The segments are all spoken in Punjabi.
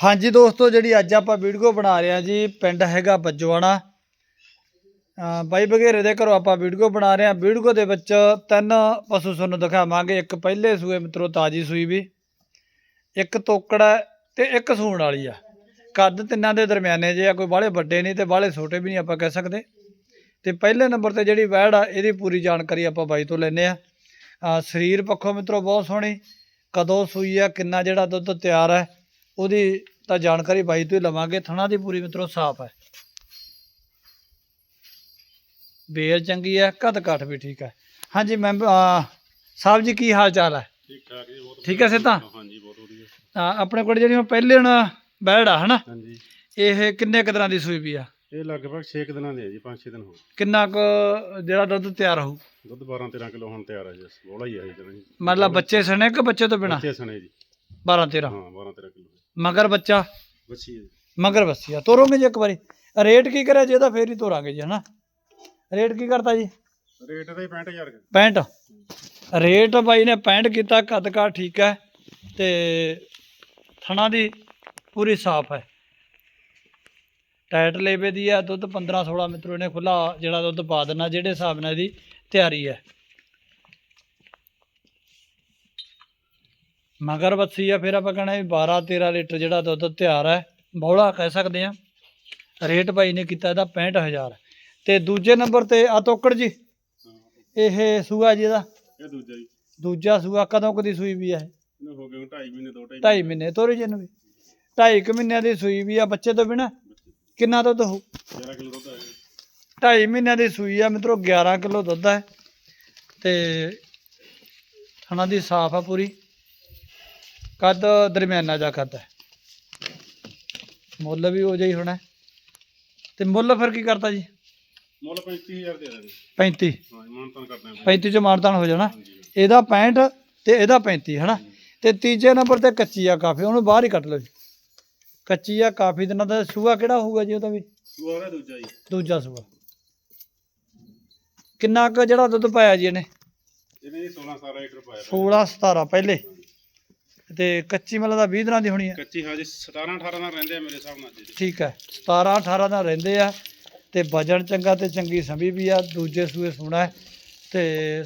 ਹਾਂਜੀ ਦੋਸਤੋ, ਜਿਹੜੀ ਅੱਜ ਆਪਾਂ ਵੀਡੀਓ ਬਣਾ ਰਹੇ ਹਾਂ ਜੀ, ਪਿੰਡ ਹੈਗਾ ਬੱਜਵਾਣਾ। ਬਾਈ ਬਘੇਰੇ ਦੇ ਘਰੋਂ ਆਪਾਂ ਵੀਡੀਓ ਬਣਾ ਰਹੇ ਹਾਂ। ਵੀਡੀਓ ਦੇ ਵਿੱਚ ਤਿੰਨ ਪਸ਼ੂ ਤੁਹਾਨੂੰ ਦਿਖਾਵਾਂਗੇ। ਇੱਕ ਪਹਿਲੇ ਸੂਏ ਮਿੱਤਰੋ, ਤਾਜੀ ਸੂਈ ਵੀ। ਇੱਕ ਤੋਕੜਾ ਤੇ ਇੱਕ ਸੂਣ ਵਾਲੀ ਆ। ਕੱਦ ਤਿੰਨਾਂ ਦੇ ਦਰਮਿਆਨੇ ਜੇ ਆ, ਕੋਈ ਬਾਹਲੇ ਵੱਡੇ ਨਹੀਂ ਤੇ ਬਾਹਲੇ ਛੋਟੇ ਵੀ ਨਹੀਂ ਆਪਾਂ ਕਹਿ ਸਕਦੇ। ਤੇ ਪਹਿਲੇ ਨੰਬਰ ਤੇ ਜਿਹੜੀ ਵੈੜ ਆ, ਇਹਦੀ ਪੂਰੀ ਜਾਣਕਾਰੀ ਆਪਾਂ ਬਾਈ ਤੋਂ ਲੈਨੇ ਆ ਸਰੀਰ ਪੱਖੋਂ ਮਿੱਤਰੋ, ਬਹੁਤ ਸੋਹਣੀ। ਕਦੋਂ ਸੂਈ ਆ, ਕਿੰਨਾ ਜਿਹੜਾ ਦੁੱਧ ਤਿਆਰ ਹੈ ਉਹਦੀ ਤਾਂ ਜਾਣਕਾਰੀ ਬਾਈ ਤੋਂ ਹੀ ਲਵਾਂਗੇ ਥਣਾ ਦੀ ਪੂਰੀ ਮਿੱਤਰੋ ਸਾਫ਼ ਹੈ। ਬੇਲ ਚੰਗੀ ਹੈ ਕੱਦ ਕਾਠ ਵੀ ਠੀਕ ਹੈ। ਹਾਂਜੀ ਮੈਂ ਸਾਹਿਬ ਜੀ ਕੀ ਹਾਲ ਚਾਲ ਹੈ? ਠੀਕ ਠਾਕ ਜੀ ਬਹੁਤ ਠੀਕ ਹੈ ਸਿੱਧਾ? ਹਾਂਜੀ ਬਹੁਤ ਵਧੀਆ। ਤਾਂ ਆਪਣੇ ਕੋਲ ਜਿਹੜੀ ਪਹਿਲੇ ਹੁਣ ਬੈੜ ਆ ਹਨਾ? ਹਾਂਜੀ। ਇਹ ਕਿੰਨੇ ਕੁ ਤਰ੍ਹਾਂ ਦੀ ਸੂਈ ਵੀ ਆ? ਇਹ ਲਗਭਗ 6 ਦਿਨਾਂ ਦੇ ਜੀ 5-6 ਦਿਨ ਹੋ ਗਏ ਕਿੰਨਾ ਕੁ ਜਿਹੜਾ ਦੁੱਧ ਤਿਆਰ ਹੋਊ? ਦੁੱਧ 12-13 ਕਿਲੋ ਹੁਣ ਤਿਆਰ ਹੈ ਜੀ ਬੋਲਾ ਹੀ ਜਰਾ ਜੀ। ਮਤਲਬ ਬੱਚੇ ਸਣੇ ਕਿ ਬੱਚੇ ਤੋਂ ਬਿਨਾ? ਬੱਚੇ ਸਣੇ ਜੀ। 12 13 ਹਾਂ 12-13 ਕਿਲੋ ਮਗਰ ਬੱਚਾ। ਹੈ। ਜੀ ਮਗਰ ਬੱਸੀਆ ਤੋਰੋਗੇ ਜੀ ਇੱਕ ਵਾਰੀ। ਰੇਟ ਕੀ ਕਰਿਆ ਜੀ ਇਹਦਾ ਫੇਰ ਹੀ ਤੋਰਾਂਗੇ ਜੀ ਹਨਾ? ਰੇਟ ਕੀ ਕਰਤਾ ਜੀ? ਰੇਟ ਦਾ ਹੀ 65000 ਰੁਪਏ 65 ਰੇਟ ਬਾਈ ਨੇ 65 ਕੀਤਾ ਕੱਦ ਕਾ ਠੀਕ ਹੈ। ਤੇ ਥਣਾ ਦੀ ਪੂਰੀ ਸਾਫ਼ ਹੈ। ਟਾਈਟ ਲੇਵੇ ਦੀ ਆ ਦੁੱਧ 15 16 ਮਿੱਤਰੋ ਨੇ ਖੁੱਲਾ ਜਿਹੜਾ ਦੁੱਧ ਪਾ ਦੇਣਾ ਜਿਹੜੇ ਹਿਸਾਬ ਨਾਲ ਇਹਦੀ ਤਿਆਰੀ ਹੈ। ਮਗਰ ਬੱਸੀ ਆ ਫਿਰ ਆਪਾਂ ਕਹਣਾ ਵੀ 12 13 ਲੀਟਰ ਜਿਹੜਾ ਦੁੱਧ ਤਿਆਰ ਹੈ ਬੌਲਾ ਕਹਿ ਸਕਦੇ ਆ ਰੇਟ ਭਾਈ ਨੇ ਕੀਤਾ ਇਹਦਾ 65000 ਤੇ ਦੂਜੇ ਨੰਬਰ ਤੇ ਆ ਤੋਕੜ ਜੀ। ਹਾਂ। ਇਹ ਸੂਆ ਜੀ ਇਹਦਾ। ਇਹ ਦੂਜਾ ਜੀ। ਦੂਜਾ ਸੂਆ ਕਦੋਂ ਕਦੀ ਸੂਈ ਵੀ ਹੈ ਇਹਨੂੰ ਹੋ ਗਏ 2.5 ਮਹੀਨੇ 2.5 ਢਾਈ ਮਹੀਨੇ। ਤੋਰੀ ਜੀ ਨੂੰ ਵੀ। ਢਾਈ ਕੁ ਮਹੀਨਿਆਂ ਦੀ ਸੂਈ ਵੀ ਆ ਬੱਚੇ ਤੋਂ ਬਿਨਾ। ਕਿੰਨਾ ਦੁੱਧ ਹੋਊ? 11 ਕਿਲੋ ਦੁੱਧ ਆਇਆ ਢਾਈ ਮਹੀਨਿਆਂ ਦੀ ਸੂਈ ਆ ਮਿੱਤਰੋ 11 ਕਿਲੋ ਦੁੱਧ ਹੈ। ਤੇ ਥਣਾ ਦੀ ਸਾਫ਼ ਆ ਪੂਰੀ। ਕੱਦ ਦਰਮਿਆਨਾ ਜਾ ਕੱਦ ਹੈ। ਮੁੱਲ ਵੀ ਹੋ ਜਾਈ ਹੋਣਾ ਤੇ ਮੁੱਲ ਫਿਰ ਕੀ ਕਰਤਾ ਜੀ? ਮੁੱਲ 35000 ਦੇ ਦਾਂਗੇ 35 ਹਾਂ ਮਾਨਤਨ ਕਰਦੇ ਹਾਂ 35 ਚ ਮਾਨਤਾਨ ਹੋ ਜਾਣਾ। ਹਾਂਜੀ ਇਹਦਾ 65 ਤੇ ਇਹਦਾ 35 ਹਨਾ? ਤੇ ਤੀਜੇ ਨੰਬਰ ਤੇ ਕੱਚੀ ਆ ਕਾਫੀ ਉਹਨੂੰ ਬਾਹਰ ਹੀ ਕੱਟ ਲਓ ਜੀ। ਕੱਚੀ ਆ ਕਾਫੀ ਦਿਨਾਂ ਦਾ ਸੂਆ ਕਿਹੜਾ ਹੋਊਗਾ ਜੀ ਉਹਦਾ ਵੀ? ਸੂਆ ਉਹਦਾ ਦੂਜਾ ਜੀ। ਦੂਜਾ ਸੂਆ। ਕਿੰਨਾ ਕੁ ਜਿਹੜਾ ਦੁੱਧ ਪਾਇਆ ਜੀ ਇਹਨੇ? ਇਹਨੇ ਜੀ 16 17 ਲੀਟਰ ਪਾਇਆ। 16 17 ਪਹਿਲੇ। ਤੇ ਕੱਚੀ ਮਤਲਬ ਦਾ 20 ਦਿਨਾਂ ਦੀ ਹੋਣੀ ਹੈ। ਕੱਚੀ ਹਾਂ ਜੀ 17 18 ਨਾਲ ਰਹਿੰਦੇ ਆ ਮੇਰੇ ਹਿਸਾਬ ਨਾਲ ਜੀ। ਠੀਕ ਹੈ 17 18 ਦਾ ਰਹਿੰਦੇ ਆ ਤੇ ਵਜਨ ਚੰਗਾ ਤੇ ਚੰਗੀ ਸੰਭੀ ਵੀ ਆ ਦੂਜੇ ਸੂਏ ਸੋਣਾ ਤੇ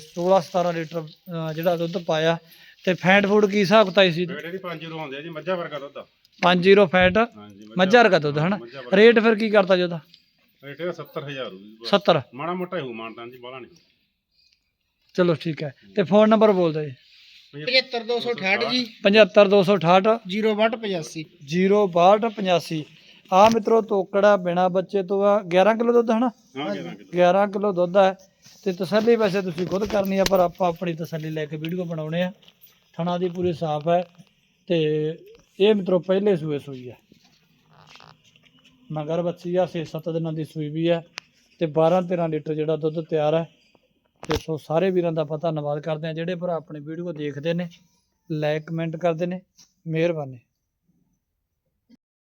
16 17 ਲੀਟਰ ਜਿਹੜਾ ਦੁੱਧ ਪਾਇਆ। ਤੇ ਫੈਟ ਫੂਡ ਕੀ ਹਿਸਾਬ ਕਿਤਾਬ ਸੀ? ਬੇੜੇ ਦੀ 5 ਕਿਲੋ ਆਉਂਦੇ ਆ ਜੀ ਮੱਝਾਂ ਵਰਗਾ ਦੁੱਧ ਆ। 50 ਫੈਟ ਹਾਂਜੀ ਮੱਝਾਂ ਵਰਗਾ ਦੁੱਧ ਹਨਾ। ਰੇਟ ਫਿਰ ਕੀ ਕਰਤਾ ਜੀ ਉਹਦਾ? ਰੇਟ ਇਹਦਾ 70000 ਹੋਊ ਜੀ 70 ਮਾੜਾ ਮੋਟਾ ਹੀ ਹੋਊ ਮਾਨਤਾਨ ਜੀ ਬਾਹਲਾ ਨਹੀਂ ਚਲੋ ਠੀਕ ਹੈ ਤੇ ਫੋਨ ਨੰਬਰ ਬੋਲ ਦਿਓ ਜੀ। 75268 ਜੀ। 75268 06285 06285 ਆ ਮਿੱਤਰੋ ਤੋਕੜਾ ਬਿਨਾ ਬੱਚੇ ਤੋਂ ਆ 11 ਕਿਲੋ ਦੁੱਧ ਹਨਾ? ਹਾਂ 11 ਕਿਲੋ। 11 ਕਿਲੋ ਦੁੱਧ ਹੈ ਤੇ ਤਸੱਲੀ ਵੈਸੇ ਤੁਸੀਂ ਖੁਦ ਕਰਨੀ ਆ ਪਰ ਆਪਾਂ ਆਪਣੀ ਤਸੱਲੀ ਲੈ ਕੇ ਵੀਡੀਓ ਬਣਾਉਣੇ ਆ। ਥਣਾ ਦੀ ਪੂਰੀ ਸਾਫ਼ ਹੈ। ਤੇ ਇਹ ਮਿੱਤਰੋ ਪਹਿਲੇ ਸੂਏ ਸੂਈ ਹੈ ਮਗਰ ਬੱਚੀ ਆ 6-7 ਦਿਨਾਂ ਦੀ ਸੂਈ ਵੀ ਹੈ ਤੇ 12-13 ਲੀਟਰ ਜਿਹੜਾ ਦੁੱਧ ਤਿਆਰ ਹੈ ਤੇ ਸੋ ਸਾਰੇ ਵੀਰਾਂ ਦਾ ਆਪਾਂ ਧੰਨਵਾਦ ਕਰਦੇ ਆ ਜਿਹੜੇ ਭਰਾ ਆਪਣੀ ਵੀਡੀਓ ਦੇਖਦੇ ਨੇ ਲਾਈਕ ਕਮੈਂਟ ਕਰਦੇ ਨੇ, ਮਿਹਰਬਾਨੀ।